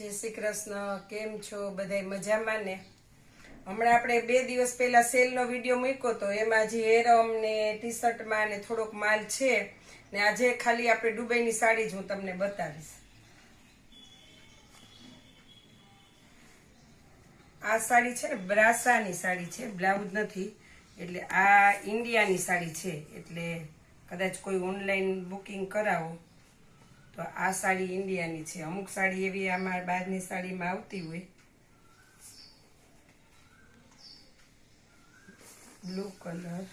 જય શ્રી કૃષ્ણ, કેમ છો? બધાય મજામાં ને? હમણાં આપણે બે દિવસ પહેલા સેલનો વીડિયો મૂક્યો તો એમાં જે હેરમ ને ટી શર્ટમાં ને થોડોક માલ છે ને આજે ખાલી આપણે દુબઈની સાડી જ હું તમને બતાવીશ. આ સાડી છે ને બ્રાસાની સાડી છે, બ્લાઉઝ નથી, એટલે આ ઇન્ડિયાની સાડી છે, એટલે કદાચ કોઈ ઓનલાઈન બુકિંગ કરાવો. તો આ સાડી ઇન્ડિયાની છે. અમુક સાડી એવી આમાં બહારની સાડીમાં આવતી હોય. બ્લુ કલર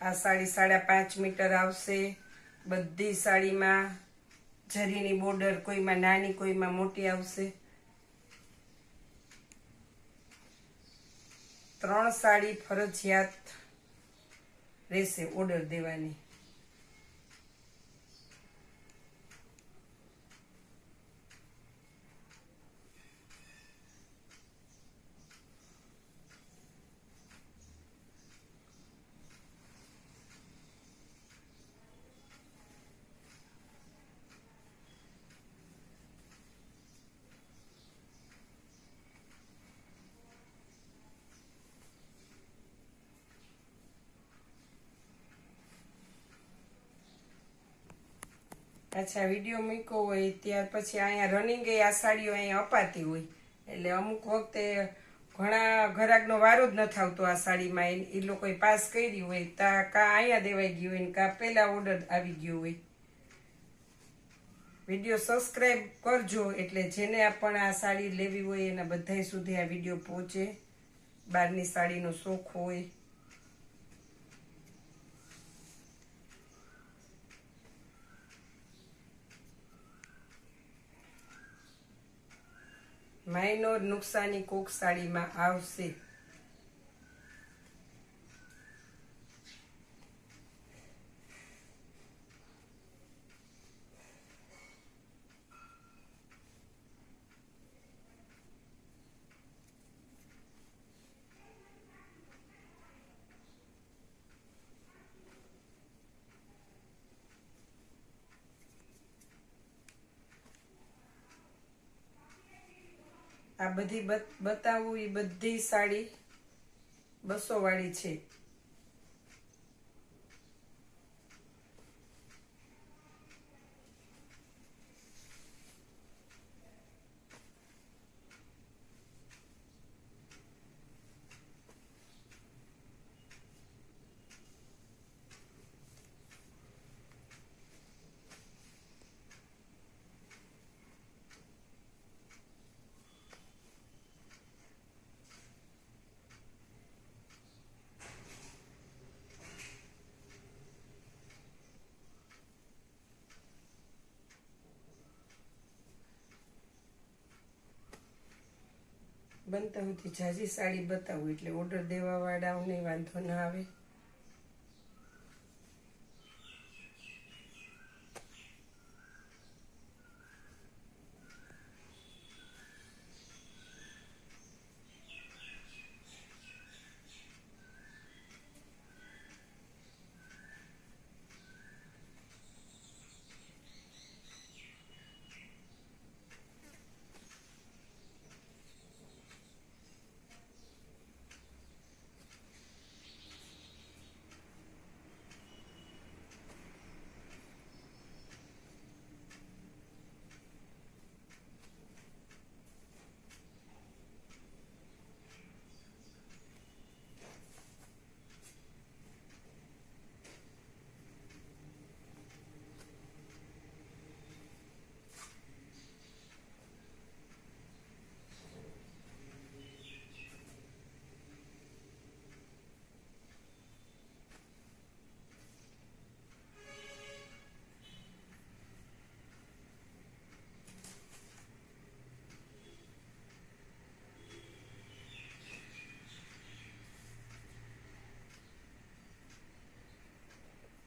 આ સાડી સાડા પાંચ મીટર આવશે. બધી સાડીમાં જરીની બોર્ડર કોઈમાં નાની, કોઈમાં મોટી આવશે. ત્રણ સાડી ફરજિયાત રહેશે ઓર્ડર દેવાની. અચ્છા વીડિયો મૂક્યો હોય, ત્યાર પછી અહીંયા રનિંગ આ સાડીઓ અહીંયા અપાતી હોય. એટલે અમુક વખતે ઘણા ઘરાકનો વારો જ નથી આવતો આ સાડીમાં. એ એ લોકોએ પાસ કરી હોય, તા કા અહીંયા દેવાઈ ગયું હોય ને કા પહેલા ઓર્ડર આવી ગયો હોય. વીડિયો સબસ્ક્રાઈબ કરજો, એટલે જેને પણ આ સાડી લેવી હોય એના બધા સુધી આ વીડિયો પહોંચે. બહારની સાડીનો શોખ હોય. માઇનોર નુકસાની કોક સાડીમાં આવશે. આ બધી બત- બતાવું એ બધી સાડી બસો વાળી છે. બનતા સુધી જાજી સાડી બતાવું એટલે ઓર્ડર દેવાવાળાઓને વાંધો ના આવે.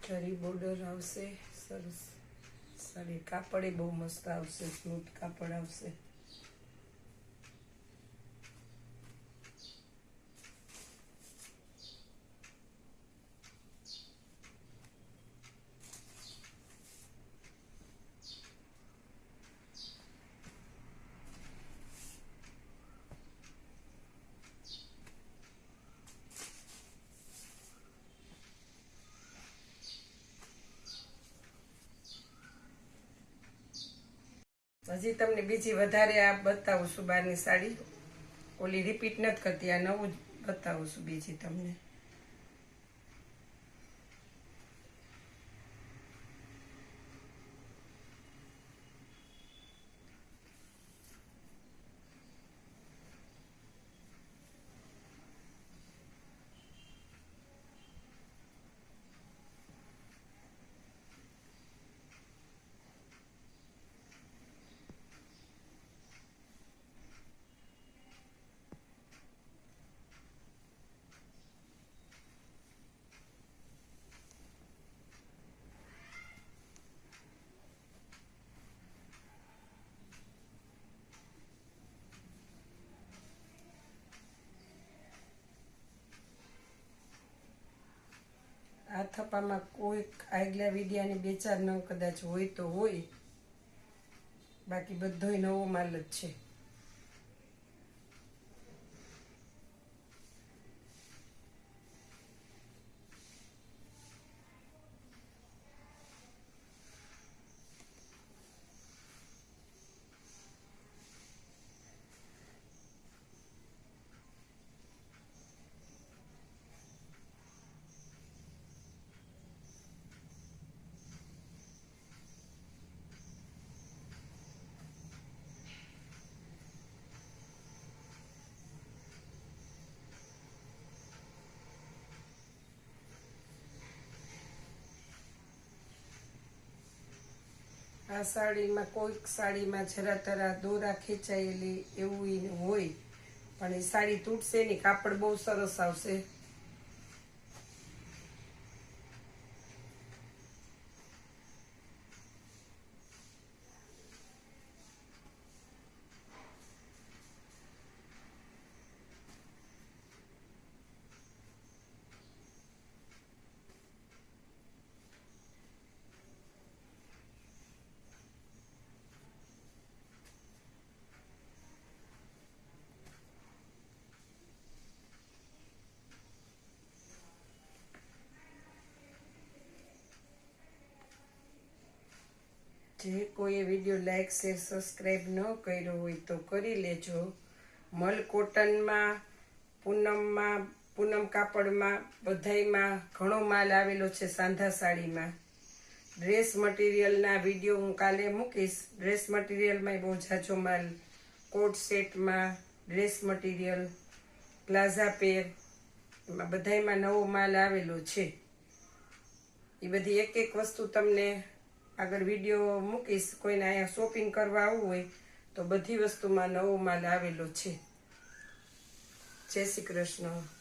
જરી બોર્ડર આવશે સરસ સાડી કાપડે બહુ મસ્ત આવશે સ્મૂથ કાપડ આવશે. હજી તમને બીજી વધારે આ બતાવું છું બહારની સાડી. ઓલી રિપીટ નથી કરતી, આ નવું જ બતાવું છું બીજી તમને. થપ્પામાં કોઈ આગલા વિડિયાની બે ચાર નવ કદાચ હોય તો હોય. બાકી બધોય નવો માલ જ છે. આ સાડીમાં કોઈક સાડીમાં જરા તરા દોરા ખેંચાયેલી એવું હોય. પણ એ સાડી તૂટશે ને કાપડ બહુ સરસ આવશે. જે કોઈએ વીડિયો લાઇક શેર સબસ્ક્રાઈબ ન કર્યો હોય તો કરી લેજો. મલ કોટનમાં પૂનમમાં, પૂનમ કાપડમાં, બધાયમાં ઘણો માલ આવેલો છે સાંધા સાડીમાં ડ્રેસ મટીરિયલના વીડિયો હું કાલે મૂકીશ. ડ્રેસ મટીરિયલમાં બહુ ઝાઝો માલ. કોટ સેટમાં ડ્રેસ મટીરિયલ પ્લાઝા પેર એમાં બધાયમાં નવો માલ આવેલો છે. એ બધી એક એક વસ્તુ તમને આગળ વીડિયો મૂકીશ, કોઈને અહીંયા શોપિંગ કરવા આવવું હોય, તો બધી વસ્તુમાં નવો માલ આવેલો છે. જય શ્રી કૃષ્ણ.